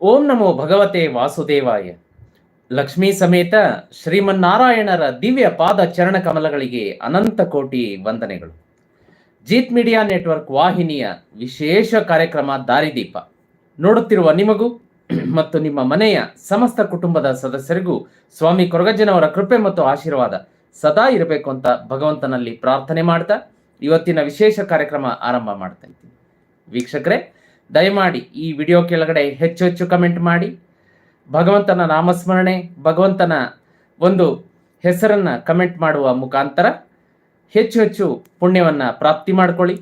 ಓಂ ನಮೋ ಭಗವತೆ ವಾಸುದೇವಾಯ. ಲಕ್ಷ್ಮೀ ಸಮೇತ ಶ್ರೀಮನ್ನಾರಾಯಣರ ದಿವ್ಯ ಪಾದ ಚರಣ ಕಮಲಗಳಿಗೆ ಅನಂತ ಕೋಟಿ ವಂದನೆಗಳು. ಜೀತ್ ಮೀಡಿಯಾ ನೆಟ್ವರ್ಕ್ ವಾಹಿನಿಯ ವಿಶೇಷ ಕಾರ್ಯಕ್ರಮ ದಾರಿದೀಪ. ನೋಡುತ್ತಿರುವ ನಿಮಗೂ ಮತ್ತು ನಿಮ್ಮ ಮನೆಯ ಸಮಸ್ತ ಕುಟುಂಬದ ಸದಸ್ಯರಿಗೂ ಸ್ವಾಮಿ ಕೊರಗಜ್ಜನವರ ಕೃಪೆ ಮತ್ತು ಆಶೀರ್ವಾದ ಸದಾ ಇರಬೇಕು ಅಂತ ಭಗವಂತನಲ್ಲಿ ಪ್ರಾರ್ಥನೆ ಮಾಡ್ತಾ ಇವತ್ತಿನ ವಿಶೇಷ ಕಾರ್ಯಕ್ರಮ ಆರಂಭ ಮಾಡ್ತಾ ಇದ್ದೀನಿ. ವೀಕ್ಷಕರೇ, ದಯಮಾಡಿ ಈ ವಿಡಿಯೋ ಕೆಳಗಡೆ ಹೆಚ್ಚು ಹೆಚ್ಚು ಕಮೆಂಟ್ ಮಾಡಿ. ಭಗವಂತನ ನಾಮಸ್ಮರಣೆ, ಭಗವಂತನ ಒಂದು ಹೆಸರನ್ನ ಕಮೆಂಟ್ ಮಾಡುವ ಮುಖಾಂತರ ಹೆಚ್ಚು ಹೆಚ್ಚು ಪುಣ್ಯವನ್ನ ಪ್ರಾಪ್ತಿ ಮಾಡ್ಕೊಳ್ಳಿ.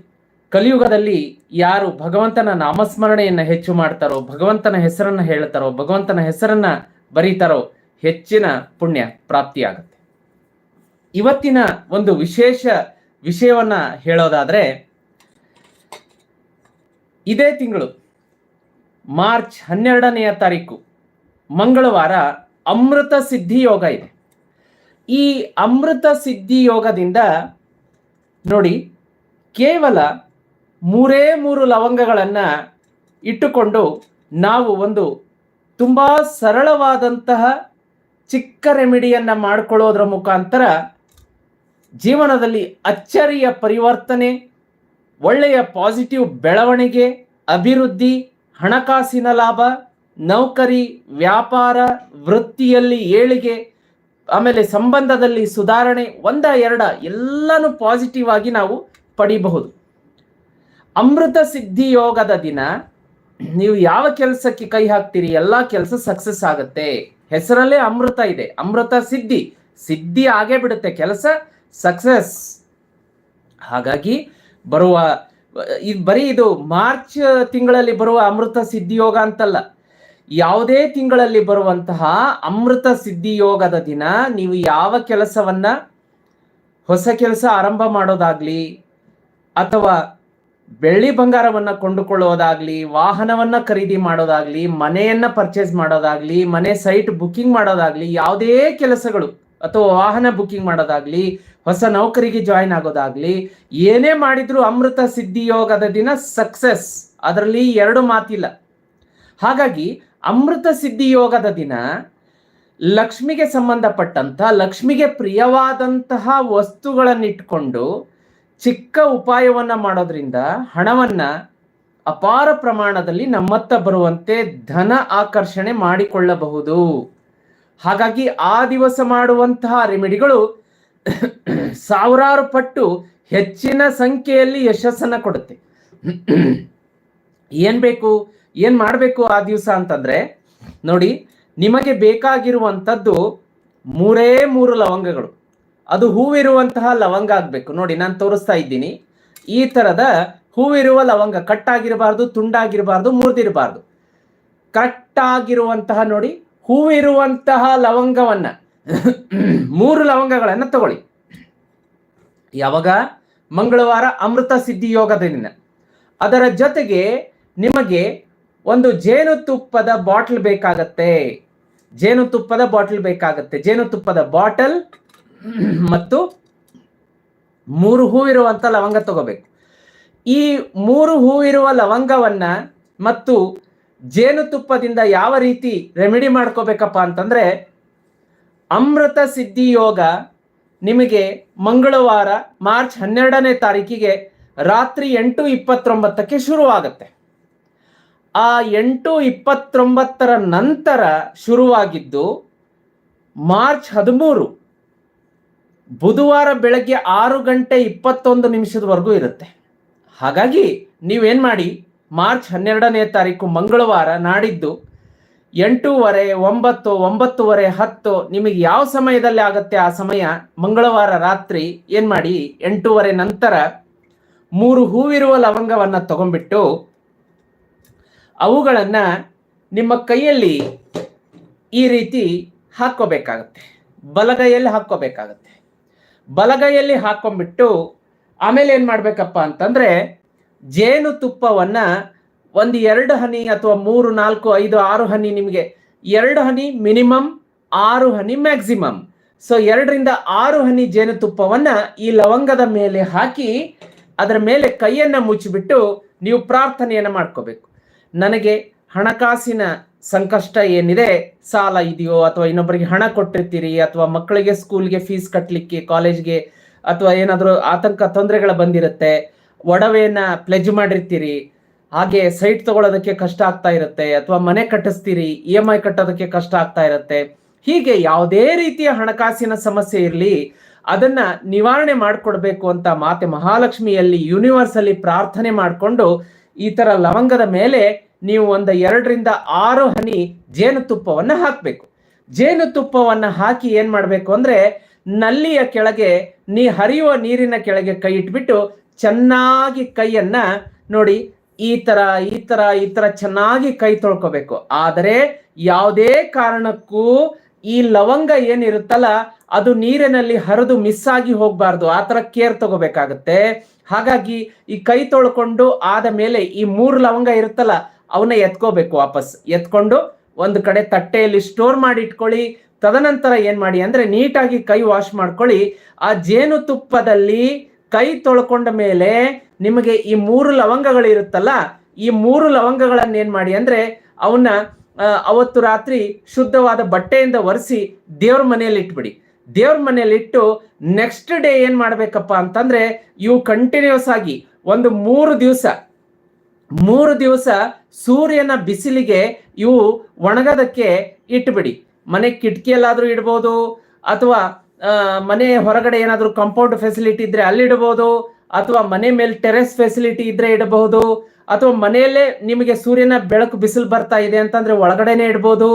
ಕಲಿಯುಗದಲ್ಲಿ ಯಾರು ಭಗವಂತನ ನಾಮಸ್ಮರಣೆಯನ್ನು ಹೆಚ್ಚು ಮಾಡ್ತಾರೋ, ಭಗವಂತನ ಹೆಸರನ್ನ ಹೇಳ್ತಾರೋ ಭಗವಂತನ ಹೆಸರನ್ನ ಬರೀತಾರೋ ಹೆಚ್ಚಿನ ಪುಣ್ಯ, ಪ್ರಾಪ್ತಿಯಾಗುತ್ತೆ. ಇವತ್ತಿನ ಒಂದು ವಿಶೇಷ ವಿಷಯವನ್ನ ಹೇಳೋದಾದ್ರೆ, ಇದೇ ತಿಂಗಳು ಮಾರ್ಚ್ ಹನ್ನೆರಡನೆಯ ತಾರೀಕು, ಮಂಗಳವಾರ ಅಮೃತ ಸಿದ್ಧಿ ಯೋಗ ಇದೆ. ಈ ಅಮೃತ ಸಿದ್ಧಿ ಯೋಗದಿಂದ ನೋಡಿ, ಕೇವಲ ಮೂರೇ ಮೂರು ಲವಂಗಗಳನ್ನು ಇಟ್ಟುಕೊಂಡು ನಾವು ಒಂದು ತುಂಬಾ ಸರಳವಾದಂತಹ ಚಿಕ್ಕ ರೆಮಿಡಿಯನ್ನ ಮಾಡಿಕೊಳ್ಳೋದ್ರ ಮುಖಾಂತರ ಜೀವನದಲ್ಲಿ ಅಚ್ಚರಿಯ ಪರಿವರ್ತನೆ, ಒಳ್ಳೆಯ ಪಾಸಿಟಿವ್ ಬೆಳವಣಿಗೆ, ಅಭಿವೃದ್ಧಿ, ಹಣಕಾಸಿನ ಲಾಭ, ನೌಕರಿ, ವ್ಯಾಪಾರ, ವೃತ್ತಿಯಲ್ಲಿ ಏಳಿಗೆ, ಆಮೇಲೆ ಸಂಬಂಧದಲ್ಲಿ ಸುಧಾರಣೆ, ಒಂದ ಎರಡ ಎಲ್ಲನೂ ಪಾಸಿಟಿವ್ ಆಗಿ ನಾವು ಪಡಿಬಹುದು. ಅಮೃತ ಸಿದ್ಧಿ ಯೋಗದ ದಿನ, ನೀವು ಯಾವ ಕೆಲಸಕ್ಕೆ ಕೈ ಹಾಕ್ತೀರಿ, ಎಲ್ಲ ಕೆಲಸ ಸಕ್ಸಸ್ ಆಗುತ್ತೆ. ಹೆಸರಲ್ಲೇ ಅಮೃತ ಇದೆ. ಅಮೃತ ಸಿದ್ಧಿ. ಸಿದ್ಧಿ ಆಗೇ ಬಿಡುತ್ತೆ. ಕೆಲಸ ಸಕ್ಸಸ್ ಹಾಗಾಗಿ ಬರುವ, ಇದು ಬರೀ ಇದು ಮಾರ್ಚ್ ತಿಂಗಳಲ್ಲಿ ಬರುವ ಅಮೃತ ಸಿದ್ಧಿ ಯೋಗ ಅಂತಲ್ಲ. ಯಾವುದೇ ತಿಂಗಳಲ್ಲಿ ಬರುವಂತಹ ಅಮೃತ ಸಿದ್ಧಿ ಯೋಗದ ದಿನ ನೀವು ಯಾವ ಕೆಲಸವನ್ನ, ಹೊಸ ಕೆಲಸ ಆರಂಭ ಮಾಡೋದಾಗ್ಲಿ, ಅಥವಾ ಬೆಳ್ಳಿ ಬಂಗಾರವನ್ನ ಕೊಂಡುಕೊಳ್ಳೋದಾಗ್ಲಿ ವಾಹನವನ್ನ ಖರೀದಿ ಮಾಡೋದಾಗ್ಲಿ, ಮನೆಯನ್ನ ಪರ್ಚೇಸ್ ಮಾಡೋದಾಗ್ಲಿ, ಮನೆ ಸೈಟ್ ಬುಕ್ಕಿಂಗ್ ಮಾಡೋದಾಗ್ಲಿ, ಯಾವುದೇ ಕೆಲಸಗಳು ಅಥವಾ ವಾಹನ ಬುಕ್ಕಿಂಗ್ ಮಾಡೋದಾಗ್ಲಿ ಹೊಸ ನೌಕರಿಗೆ ಜಾಯಿನ್ ಆಗೋದಾಗ್ಲಿ, ಏನೇ ಮಾಡಿದ್ರು ಅಮೃತ ಸಿದ್ಧಿ ಯೋಗದ ದಿನ ಸಕ್ಸಸ್ ಅದರಲ್ಲಿ ಎರಡು ಮಾತಿಲ್ಲ. ಹಾಗಾಗಿ ಅಮೃತ ಸಿದ್ಧಿ ಯೋಗದ ದಿನ ಲಕ್ಷ್ಮಿಗೆ ಸಂಬಂಧಪಟ್ಟಂತ ಲಕ್ಷ್ಮಿಗೆ ಪ್ರಿಯವಾದಂತಹ ವಸ್ತುಗಳನ್ನಿಟ್ಕೊಂಡು ಚಿಕ್ಕ ಉಪಾಯವನ್ನ ಮಾಡೋದ್ರಿಂದ ಹಣವನ್ನ ಅಪಾರ ಪ್ರಮಾಣದಲ್ಲಿ ನಮ್ಮತ್ತ ಬರುವಂತೆ ಧನ ಆಕರ್ಷಣೆ ಮಾಡಿಕೊಳ್ಳಬಹುದು. ಹಾಗಾಗಿ ಆ ದಿವಸ ಮಾಡುವಂತಹ ರೆಮಿಡಿಗಳು ಸಾವಿರಾರು ಪಟ್ಟು ಹೆಚ್ಚಿನ ಸಂಖ್ಯೆಯಲ್ಲಿ ಯಶಸ್ಸನ್ನು ಕೊಡುತ್ತೆ. ಏನ್ ಬೇಕು? ಏನ್ ಮಾಡಬೇಕು ಆ ದಿವಸ ಅಂತಂದ್ರೆ, ನೋಡಿ, ನಿಮಗೆ ಬೇಕಾಗಿರುವಂಥದ್ದು ಮೂರೇ ಮೂರು ಲವಂಗಗಳು. ಅದು ಹೂವಿರುವಂತಹ ಲವಂಗ ಆಗ್ಬೇಕು. ನೋಡಿ, ನಾನು ತೋರಿಸ್ತಾ ಇದ್ದೀನಿ. ಈ ತರದ ಹೂವಿರುವ ಲವಂಗ ಕಟ್ಟಾಗಿರಬಾರ್ದು, ತುಂಡಾಗಿರಬಾರ್ದು, ಮುರಿದಿರಬಾರ್ದು. ಕಟ್ಟಾಗಿರುವಂತಹ, ನೋಡಿ, ಹೂವಿರುವಂತಹ ಲವಂಗವನ್ನ ಮೂರು ಲವಂಗಗಳನ್ನು ತಗೊಳ್ಳಿ. ಯಾವಾಗ? ಮಂಗಳವಾರ ಅಮೃತ ಸಿದ್ಧಿ ಯೋಗದ ದಿನ. ಅದರ ಜೊತೆಗೆ ನಿಮಗೆ ಒಂದು ಜೇನುತುಪ್ಪದ ಬಾಟಲ್ ಬೇಕಾಗತ್ತೆ. ಜೇನುತುಪ್ಪದ ಬಾಟಲ್ ಬೇಕಾಗತ್ತೆ. ಜೇನುತುಪ್ಪದ ಬಾಟಲ್ ಮತ್ತು ಮೂರು ಹೂವಿರುವಂಥ ಲವಂಗ ತಗೋಬೇಕು. ಈ ಮೂರು ಹೂವಿರುವ ಲವಂಗವನ್ನ ಮತ್ತು ಜೇನುತುಪ್ಪದಿಂದ ಯಾವ ರೀತಿ ರೆಮಿಡಿ ಮಾಡ್ಕೋಬೇಕಪ್ಪ ಅಂತಂದ್ರೆ ಅಮೃತ ಸಿದ್ಧಿ ಯೋಗ ನಿಮಗೆ ಮಂಗಳವಾರ ಮಾರ್ಚ್ ಹನ್ನೆರಡನೇ ತಾರೀಕಿಗೆ ರಾತ್ರಿ ಎಂಟು ಇಪ್ಪತ್ತೊಂಬತ್ತಕ್ಕೆ ಶುರುವಾಗುತ್ತೆ. ಆ ಎಂಟು ಇಪ್ಪತ್ತೊಂಬತ್ತರ ನಂತರ ಶುರುವಾಗಿದ್ದು ಮಾರ್ಚ್ ಹದಿಮೂರು, ಬುಧವಾರ ಬೆಳಗ್ಗೆ ಆರು ಗಂಟೆ ಇಪ್ಪತ್ತೊಂದು ನಿಮಿಷದವರೆಗೂ ಇರುತ್ತೆ. ಹಾಗಾಗಿ ನೀವೇನು ಮಾಡಿ, ಮಾರ್ಚ್ ಹನ್ನೆರಡನೇ ತಾರೀಕು ಮಂಗಳವಾರ ನಾಡಿದ್ದು ಎಂಟೂವರೆ, ಒಂಬತ್ತು, ಒಂಬತ್ತುವರೆ, ಹತ್ತು, ನಿಮಗೆ ಯಾವ ಸಮಯದಲ್ಲಿ ಆಗುತ್ತೆ ಆ ಸಮಯ? ಮಂಗಳವಾರ ರಾತ್ರಿ ಏನು ಮಾಡಿ? ಎಂಟೂವರೆ ನಂತರ ಮೂರು ಹೂವಿರುವ ಲವಂಗವನ್ನು ತಗೊಂಡ್ಬಿಟ್ಟು ಅವುಗಳನ್ನು ನಿಮ್ಮ ಕೈಯಲ್ಲಿ ಈ ರೀತಿ ಹಾಕೋಬೇಕಾಗತ್ತೆ ಬಲಗೈಯಲ್ಲಿ ಹಾಕೋಬೇಕಾಗತ್ತೆ ಬಲಗೈಯಲ್ಲಿ ಹಾಕೊಂಡ್ಬಿಟ್ಟು ಆಮೇಲೆ ಏನು ಮಾಡಬೇಕಪ್ಪ ಅಂತಂದ್ರೆ ಜೇನುತುಪ್ಪವನ್ನ ಒಂದು ಎರಡು ಹನಿ ಅಥವಾ ಮೂರು, ನಾಲ್ಕು, ಐದು, ಆರು ಹನಿ ನಿಮಗೆ. ಎರಡು ಹನಿ ಮಿನಿಮಮ್, ಆರು ಹನಿ ಮ್ಯಾಕ್ಸಿಮಮ್. ಸೊ ಎರಡರಿಂದ ಆರು ಹನಿ ಜೇನುತುಪ್ಪವನ್ನ ಈ ಲವಂಗದ ಮೇಲೆ ಹಾಕಿ ಅದರ ಮೇಲೆ ಕೈಯನ್ನ ಮುಚ್ಚಿಬಿಟ್ಟು ನೀವು ಪ್ರಾರ್ಥನೆಯನ್ನ ಮಾಡ್ಕೋಬೇಕು. ನನಗೆ ಹಣಕಾಸಿನ ಸಂಕಷ್ಟ ಏನಿದೆ, ಸಾಲ ಇದೆಯೋ ಅಥವಾ ಇನ್ನೊಬ್ಬರಿಗೆ ಹಣ ಕೊಟ್ಟಿರ್ತೀರಿ ಅಥವಾ ಮಕ್ಕಳಿಗೆ ಸ್ಕೂಲ್ಗೆ ಫೀಸ್ ಕಟ್ಟಲಿಕ್ಕೆ ಕಾಲೇಜ್ಗೆ ಅಥವಾ ಏನಾದರೂ ಆತಂಕ, ತೊಂದರೆಗಳು ಬಂದಿರುತ್ತೆ, ಒಡವೆಯನ್ನ ಪ್ಲೆಜ್ ಮಾಡಿರ್ತೀರಿ ಹಾಗೆ ಸೈಟ್ ತಗೊಳ್ಳೋದಕ್ಕೆ ಕಷ್ಟ ಆಗ್ತಾ ಇರುತ್ತೆ, ಅಥವಾ ಮನೆ ಕಟ್ಟಿಸ್ತೀರಿ, ಇ ಎಂ ಐ ಕಟ್ಟೋದಕ್ಕೆ ಕಷ್ಟ ಆಗ್ತಾ ಇರುತ್ತೆ. ಹೀಗೆ ಯಾವುದೇ ರೀತಿಯ ಹಣಕಾಸಿನ ಸಮಸ್ಯೆ ಇರಲಿ, ಅದನ್ನ ನಿವಾರಣೆ ಮಾಡಿಕೊಡ್ಬೇಕು ಅಂತ ಮಾತೆ ಮಹಾಲಕ್ಷ್ಮಿಯಲ್ಲಿ ಯೂನಿವರ್ಸ್ ಅಲ್ಲಿ ಪ್ರಾರ್ಥನೆ ಮಾಡಿಕೊಂಡು ಈ ತರ ಲವಂಗದ ಮೇಲೆ ನೀವು ಒಂದು ಎರಡರಿಂದ ಆರು ಹನಿ ಜೇನುತುಪ್ಪವನ್ನು ಹಾಕಬೇಕು. ಜೇನುತುಪ್ಪವನ್ನು ಹಾಕಿ ಏನು ಮಾಡಬೇಕು ಅಂದ್ರೆ, ನಲ್ಲಿಯ ಕೆಳಗೆ, ನೀ ಹರಿಯುವ ನೀರಿನ ಕೆಳಗೆ ಕೈ ಇಟ್ಬಿಟ್ಟು ಚೆನ್ನಾಗಿ ಕೈಯನ್ನ ನೋಡಿ ಈ ತರ ಈ ತರ ಈ ತರ ಚೆನ್ನಾಗಿ ಕೈ ತೊಳ್ಕೋಬೇಕು. ಆದರೆ ಯಾವುದೇ ಕಾರಣಕ್ಕೂ ಈ ಲವಂಗ ಏನಿರುತ್ತಲ್ಲ, ಅದು ನೀರಿನಲ್ಲಿ ಹರಿದು ಮಿಸ್ ಆಗಿ ಹೋಗ್ಬಾರ್ದು. ಆ ತರ ಕೇರ್ ತಗೋಬೇಕಾಗತ್ತೆ. ಹಾಗಾಗಿ ಈ ಕೈ ತೊಳ್ಕೊಂಡು ಆದ ಮೇಲೆ ಈ ಮೂರು ಲವಂಗ ಇರುತ್ತಲ್ಲ, ಅವನ್ನ ಎತ್ಕೋಬೇಕು ವಾಪಸ್. ಎತ್ಕೊಂಡು ಒಂದು ಕಡೆ ತಟ್ಟೆಯಲ್ಲಿ ಸ್ಟೋರ್ ಮಾಡಿ ಇಟ್ಕೊಳ್ಳಿ. ತದನಂತರ ಏನ್ ಮಾಡಿ ಅಂದ್ರೆ ನೀಟಾಗಿ ಕೈ ವಾಶ್ ಮಾಡ್ಕೊಳ್ಳಿ. ಆ ಜೇನುತುಪ್ಪದಲ್ಲಿ ಕೈ ತೊಳ್ಕೊಂಡ ಮೇಲೆ ನಿಮಗೆ ಈ ಮೂರು ಲವಂಗಗಳು ಇರುತ್ತಲ್ಲ ಈ ಮೂರು ಲವಂಗಗಳನ್ನು ಏನು ಮಾಡಿ ಅಂದ್ರೆ ಅವನ್ನ ಅವತ್ತು ರಾತ್ರಿ ಶುದ್ಧವಾದ ಬಟ್ಟೆಯಿಂದ ಒರೆಸಿ ದೇವ್ರ ಮನೆಯಲ್ಲಿ ಇಟ್ಬಿಡಿ. ದೇವ್ರ ಮನೆಯಲ್ಲಿ ಇಟ್ಟು ನೆಕ್ಸ್ಟ್ ಡೇ ಏನು ಮಾಡಬೇಕಪ್ಪ ಅಂತಂದ್ರೆ ಇವು ಕಂಟಿನ್ಯೂಸ್ ಆಗಿ ಒಂದು ಮೂರು ದಿವಸ ಮೂರು ದಿವಸ ಸೂರ್ಯನ ಬಿಸಿಲಿಗೆ ಇವು ಒಣಗೋದಕ್ಕೆ ಇಟ್ಬಿಡಿ. ಮನೆ ಕಿಟಕಿಯಲ್ಲಾದರೂ ಇಡ್ಬೋದು ಅಥವಾ ಮನೆ ಹೊರಗಡೆ ಏನಾದರೂ ಕಾಂಪೌಂಡ್ ಫೆಸಿಲಿಟಿ ಇದ್ರೆ ಅಲ್ಲಿ ಇಡಬಹುದು, ಅಥವಾ ಮನೆ ಮೇಲೆ ಟೆರೆಸ್ ಫೆಸಿಲಿಟಿ ಇದ್ರೆ ಇಡಬಹುದು, ಅಥವಾ ಮನೆಯಲ್ಲೇ ನಿಮಗೆ ಸೂರ್ಯನ ಬೆಳಕು ಬಿಸಿಲು ಬರ್ತಾ ಇದೆ ಅಂತಂದ್ರೆ ಒಳಗಡೆನೆ ಇಡ್ಬೋದು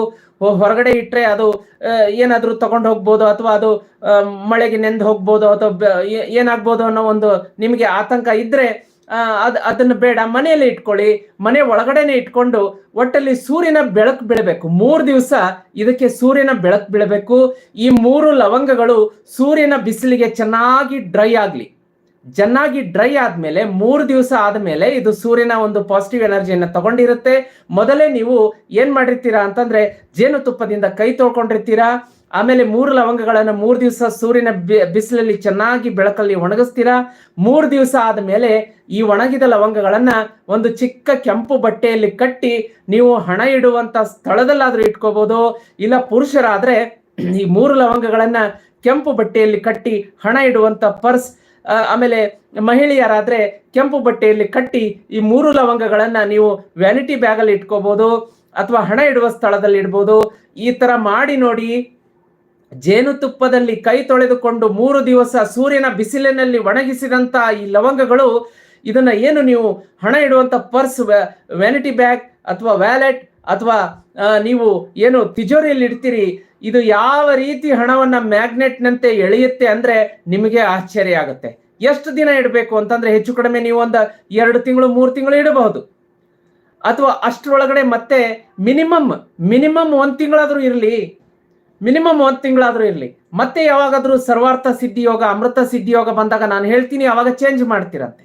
ಹೊರಗಡೆ ಇಟ್ರೆ ಅದು ಏನಾದರೂ ತಗೊಂಡು ಹೋಗ್ಬೋದು, ಅಥವಾ ಅದು ಮಳೆಗೆ ನೆಂದು ಹೋಗ್ಬೋದು, ಅಥವಾ ಏನಾಗ್ಬೋದು ಅನ್ನೋ ಒಂದು ನಿಮಗೆ ಆತಂಕ ಇದ್ರೆ ಅದ್, ಅದನ್ನ ಬೇಡ, ಮನೆಯಲ್ಲೇ ಇಟ್ಕೊಳ್ಳಿ, ಮನೆ ಒಳಗಡೆನೆ ಇಟ್ಕೊಂಡು ಒಟ್ಟಲ್ಲಿ ಸೂರ್ಯನ ಬೆಳಕು ಬೀಳಬೇಕು. ಮೂರು ದಿವಸ ಇದಕ್ಕೆ ಸೂರ್ಯನ ಬೆಳಕು ಬೀಳಬೇಕು. ಈ ಮೂರು ಲವಂಗಗಳು ಸೂರ್ಯನ ಬಿಸಿಲಿಗೆ ಚೆನ್ನಾಗಿ ಡ್ರೈ ಆಗಲಿ. ಚೆನ್ನಾಗಿ ಡ್ರೈ ಆದ್ಮೇಲೆ, ಮೂರು ದಿವಸ ಆದ್ಮೇಲೆ ಇದು ಸೂರ್ಯನ ಒಂದು ಪಾಸಿಟಿವ್ ಎನರ್ಜಿಯನ್ನು ತಗೊಂಡಿರುತ್ತೆ. ಮೊದಲೇ ನೀವು ಏನು ಮಾಡಿರ್ತೀರಾ ಅಂತಂದ್ರೆ, ಜೇನುತುಪ್ಪದಿಂದ ಕೈ ತೊಳ್ಕೊಂಡಿರ್ತೀರಾ? ಆಮೇಲೆ ಮೂರು ಲವಂಗಗಳನ್ನು ಮೂರು ದಿವಸ ಸೂರ್ಯನ ಬಿಸಿಲಲ್ಲಿ ಚೆನ್ನಾಗಿ ಬೆಳಕಲ್ಲಿ ಒಣಗಿಸ್ತೀರಾ? ಮೂರು ದಿವಸ ಆದ್ಮೇಲೆ ಈ ಒಣಗಿದ ಲವಂಗಗಳನ್ನ ಒಂದು ಚಿಕ್ಕ ಕೆಂಪು ಬಟ್ಟೆಯಲ್ಲಿ ಕಟ್ಟಿ ನೀವು ಹಣ ಇಡುವಂತ ಸ್ಥಳದಲ್ಲಾದ್ರೂ ಇಟ್ಕೋಬಹುದು ಇಲ್ಲ ಪುರುಷರಾದ್ರೆ ಈ ಮೂರು ಲವಂಗಗಳನ್ನ ಕೆಂಪು ಬಟ್ಟೆಯಲ್ಲಿ ಕಟ್ಟಿ ಹಣ ಇಡುವಂತ ಪರ್ಸ್ ಆಮೇಲೆ ಮಹಿಳೆಯರಾದ್ರೆ ಕೆಂಪು ಬಟ್ಟೆಯಲ್ಲಿ ಕಟ್ಟಿ ಈ ಮೂರು ಲವಂಗಗಳನ್ನ ನೀವು ವ್ಯಾನಿಟಿ ಬ್ಯಾಗಲ್ಲಿ ಇಟ್ಕೋಬಹುದು ಅಥವಾ ಹಣ ಇಡುವ ಸ್ಥಳದಲ್ಲಿ ಇಡ್ಬೋದು ಈ ತರ ಮಾಡಿ ನೋಡಿ ಜೇನುತುಪ್ಪದಲ್ಲಿ ಕೈ ತೊಳೆದುಕೊಂಡು ಮೂರು ದಿವಸ ಸೂರ್ಯನ ಬಿಸಿಲಿನಲ್ಲಿ ಒಣಗಿಸಿದಂತ ಈ ಲವಂಗಗಳು, ಇದನ್ನ ಏನು ನೀವು ಹಣ ಇಡುವಂತ ಪರ್ಸ್ ವ್ಯಾನಿಟಿ ಬ್ಯಾಗ್ ಅಥವಾ ವ್ಯಾಲೆಟ್ ಅಥವಾ ನೀವು ಏನು ತಿಜೋರಿಯಲ್ಲಿ ಇಡ್ತೀರಿ, ಇದು ಯಾವ ರೀತಿ ಹಣವನ್ನ ಮ್ಯಾಗ್ನೆಟ್ನಂತೆ ಎಳೆಯುತ್ತೆ ಅಂದ್ರೆ ನಿಮಗೆ ಆಶ್ಚರ್ಯ ಆಗುತ್ತೆ. ಎಷ್ಟು ದಿನ ಇಡಬೇಕು ಅಂತಂದ್ರೆ ಹೆಚ್ಚು ಕಡಿಮೆ ನೀವು ಒಂದು ಎರಡು ತಿಂಗಳು, ಮೂರು ತಿಂಗಳು ಇಡಬಹುದು. ಅಥವಾ ಅಷ್ಟರೊಳಗಡೆ ಮತ್ತೆ ಮಿನಿಮಮ್ ಮಿನಿಮಮ್ ಒಂದು ತಿಂಗಳಾದರೂ ಇರಲಿ ಮಿನಿಮಮ್ ಒಂದ್ ತಿಂಗಳಾದರೂ ಇರಲಿ. ಮತ್ತೆ ಯಾವಾಗಾದರೂ ಸರ್ವಾರ್ಥ ಸಿದ್ಧಿ ಯೋಗ, ಅಮೃತ ಸಿದ್ಧಿ ಯೋಗ ಬಂದಾಗ ನಾನು ಹೇಳ್ತೀನಿ, ಅವಾಗ ಚೇಂಜ್ ಮಾಡ್ತಿರತ್ತೆ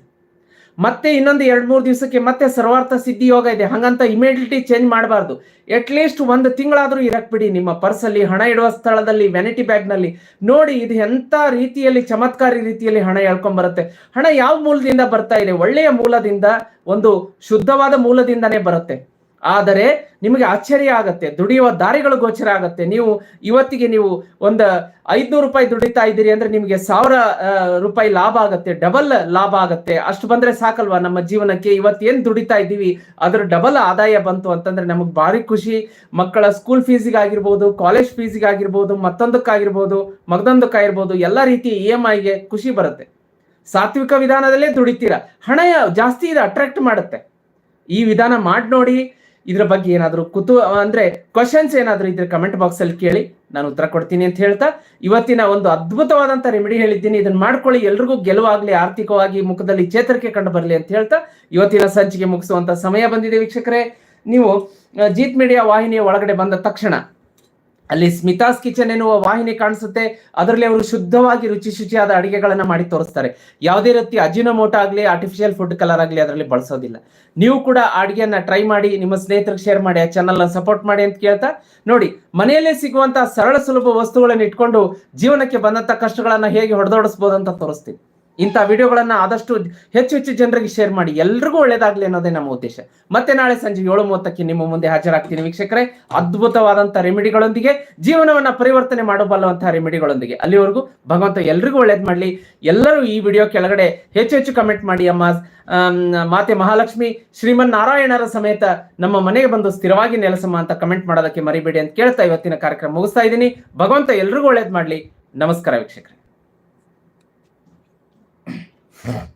ಮತ್ತೆ ಇನ್ನೊಂದು ಎರಡು ಮೂರು ದಿವಸಕ್ಕೆ ಮತ್ತೆ ಸರ್ವಾರ್ಥ ಸಿದ್ಧಿ ಯೋಗ ಇದೆ. ಹಾಗಂತ ಇಮಿಡಿಯೇಟ್ಲಿ ಚೇಂಜ್ ಮಾಡಬಾರ್ದು. ಅಟ್ ಲೀಸ್ಟ್ ಒಂದು ತಿಂಗಳಾದರೂ ಇರಕ್ ಬಿಡಿ ನಿಮ್ಮ ಪರ್ಸಲ್ಲಿ ಹಣ ಇಡುವ ಸ್ಥಳದಲ್ಲಿ ವೆನಿಟಿ ಬ್ಯಾಗ್ನಲ್ಲಿ ನೋಡಿ, ಇದು ಎಂತ ರೀತಿಯಲ್ಲಿ ಚಮತ್ಕಾರಿ ರೀತಿಯಲ್ಲಿ ಹಣ ಎಳ್ಕೊಂಡ್ ಬರುತ್ತೆ. ಹಣ ಯಾವ ಮೂಲದಿಂದ ಬರ್ತಾ ಇದೆ? ಒಳ್ಳೆಯ ಮೂಲದಿಂದ, ಒಂದು ಶುದ್ಧವಾದ ಮೂಲದಿಂದನೇ ಬರುತ್ತೆ. ಆದರೆ ನಿಮಗೆ ಆಶ್ಚರ್ಯ ಆಗತ್ತೆ, ದುಡಿಯುವ ದಾರಿಗಳು ಗೋಚರ ಆಗತ್ತೆ. ನೀವು ಇವತ್ತಿಗೆ ನೀವು ಒಂದು ಐದ್ನೂರು ರೂಪಾಯಿ ದುಡಿತಾ ಇದ್ದೀರಿ ಅಂದ್ರೆ ನಿಮಗೆ ಸಾವಿರ ರೂಪಾಯಿ ಲಾಭ ಆಗತ್ತೆ, ಡಬಲ್ ಲಾಭ ಆಗತ್ತೆ. ಅಷ್ಟು ಬಂದ್ರೆ ಸಾಕಲ್ವಾ? ನಮ್ಮ ಜೀವನಕ್ಕೆ ಇವತ್ತೇನ್ ದುಡಿತಾ ಇದ್ದೀವಿ? ಅದ್ರ ಡಬಲ್ ಆದಾಯ ಬಂತು ಅಂತಂದ್ರೆ ನಮಗೆ ಭಾರಿ ಖುಷಿ. ಮಕ್ಕಳ ಸ್ಕೂಲ್ ಫೀಸಿಗಾಗಿರ್ಬೋದು ಕಾಲೇಜ್ ಫೀಸಿಗಾಗಿರ್ಬೋದು ಮತ್ತೊಂದಕ್ಕಾಗಿರ್ಬೋದು ಮಗದೊಂದಕ್ಕಾಗಿರ್ಬೋದು ಎಲ್ಲ ರೀತಿ ಇ ಎಂ ಐಗೆ ಖುಷಿ ಬರುತ್ತೆ. ಸಾತ್ವಿಕ ವಿಧಾನದಲ್ಲೇ ದುಡಿತೀರಾ. ಹಣ ಜಾಸ್ತಿ ಇದು ಅಟ್ರಾಕ್ಟ್ ಮಾಡುತ್ತೆ. ಈ ವಿಧಾನ ಮಾಡಿ ನೋಡಿ ಇದ್ರ ಬಗ್ಗೆ ಏನಾದರೂ ಕುತು ಅಂದ್ರೆ ಕ್ವಶನ್ಸ್ ಏನಾದರೂ ಇದ್ರೆ ಕಮೆಂಟ್ ಬಾಕ್ಸ್ ಅಲ್ಲಿ ಕೇಳಿ, ನಾನು ಉತ್ತರ ಕೊಡ್ತೀನಿ ಅಂತ ಹೇಳ್ತಾ, ಇವತ್ತಿನ ಒಂದು ಅದ್ಭುತವಾದಂತ ರೆಮಿಡಿ ಹೇಳಿದ್ದೀನಿ. ಇದನ್ನ ಮಾಡ್ಕೊಳ್ಳಿ. ಎಲ್ರಿಗೂ ಗೆಲುವಾಗ್ಲಿ, ಆರ್ಥಿಕವಾಗಿ ಮುಖದಲ್ಲಿ ಚೇತರಿಕೆ ಕಂಡು ಬರಲಿ ಅಂತ ಹೇಳ್ತಾ, ಇವತ್ತಿನ ಸಂಚಿಕೆ ಮುಗಿಸುವಂತ ಸಮಯ ಬಂದಿದೆ ವೀಕ್ಷಕರೇ. ನೀವು ಜೀತ್ ಮೀಡಿಯಾ ವಾಹಿನಿಯ ಒಳಗಡೆ ಬಂದ ತಕ್ಷಣ ಅಲ್ಲಿ ಸ್ಮಿತಾಸ್ ಕಿಚನ್ ಎನ್ನುವ ವಾಹಿನಿ ಕಾಣಿಸುತ್ತೆ. ಅದರಲ್ಲಿ ಅವರು ಶುದ್ಧವಾಗಿ ರುಚಿ ಶುಚಿಯಾದ ಅಡಿಗೆಗಳನ್ನ ಮಾಡಿ ತೋರಿಸ್ತಾರೆ. ಯಾವುದೇ ರೀತಿ ಮೋಟ ಆಗಲಿ ಆರ್ಟಿಫಿಷಿಯಲ್ ಫುಡ್ ಕಲರ್ ಆಗಲಿ ಅದರಲ್ಲಿ ಬಳಸೋದಿಲ್ಲ. ನೀವು ಕೂಡ ಅಡಿಗೆಯನ್ನ ಟ್ರೈ ಮಾಡಿ, ನಿಮ್ಮ ಸ್ನೇಹಿತರಿಗೆ ಶೇರ್ ಮಾಡಿ, ಆ ಚಾನಲ್ನ ಸಪೋರ್ಟ್ ಮಾಡಿ ಅಂತ ಕೇಳ್ತಾ ನೋಡಿ, ಮನೆಯಲ್ಲೇ ಸಿಗುವಂತಹ ಸರಳ ಸುಲಭ ವಸ್ತುಗಳನ್ನು ಇಟ್ಕೊಂಡು ಜೀವನಕ್ಕೆ ಬಂದಂತ ಕಷ್ಟಗಳನ್ನ ಹೇಗೆ ಹೊಡೆದೋಡಿಸ್ಬೋದು ಅಂತ ತೋರಿಸ್ತೀನಿ. ಇಂಥ ವಿಡಿಯೋಗಳನ್ನ ಆದಷ್ಟು ಹೆಚ್ಚು ಹೆಚ್ಚು ಜನರಿಗೆ ಶೇರ್ ಮಾಡಿ, ಎಲ್ರಿಗೂ ಒಳ್ಳೇದಾಗಲಿ ಅನ್ನೋದೇ ನಮ್ಮ ಉದ್ದೇಶ. ಮತ್ತೆ ನಾಳೆ ಸಂಜೆ ಏಳು ಮೂವತ್ತಕ್ಕೆ ನಿಮ್ಮ ಮುಂದೆ ಹಾಜರಾಗ್ತೀನಿ ವೀಕ್ಷಕರೇ. ಅದ್ಭುತವಾದಂಥ ರೆಮಿಡಿಗಳೊಂದಿಗೆ, ಜೀವನವನ್ನ ಪರಿವರ್ತನೆ ಮಾಡಬಲ್ಲುವಂತಹ ರೆಮಿಡಿಗಳೊಂದಿಗೆ. ಅಲ್ಲಿವರೆಗೂ ಭಗವಂತ ಎಲ್ರಿಗೂ ಒಳ್ಳೇದು ಮಾಡ್ಲಿ. ಎಲ್ಲರೂ ಈ ವಿಡಿಯೋ ಕೆಳಗಡೆ ಹೆಚ್ಚು ಹೆಚ್ಚು ಕಮೆಂಟ್ ಮಾಡಿ, ಅಮ್ಮ ಮಾತೆ ಮಹಾಲಕ್ಷ್ಮಿ ಶ್ರೀಮನ್ ನಾರಾಯಣರ ಸಮೇತ ನಮ್ಮ ಮನೆಗೆ ಬಂದು ಸ್ಥಿರವಾಗಿ ನೆಲೆಸಮ್ಮ ಅಂತ ಕಮೆಂಟ್ ಮಾಡೋದಕ್ಕೆ ಮರಿಬೇಡಿ ಅಂತ ಕೇಳ್ತಾ ಇವತ್ತಿನ ಕಾರ್ಯಕ್ರಮ ಮುಗಿಸ್ತಾ ಇದ್ದೀನಿ. ಭಗವಂತ ಎಲ್ರಿಗೂ ಒಳ್ಳೇದು ಮಾಡ್ಲಿ. ನಮಸ್ಕಾರ ವೀಕ್ಷಕರೇ. Huh.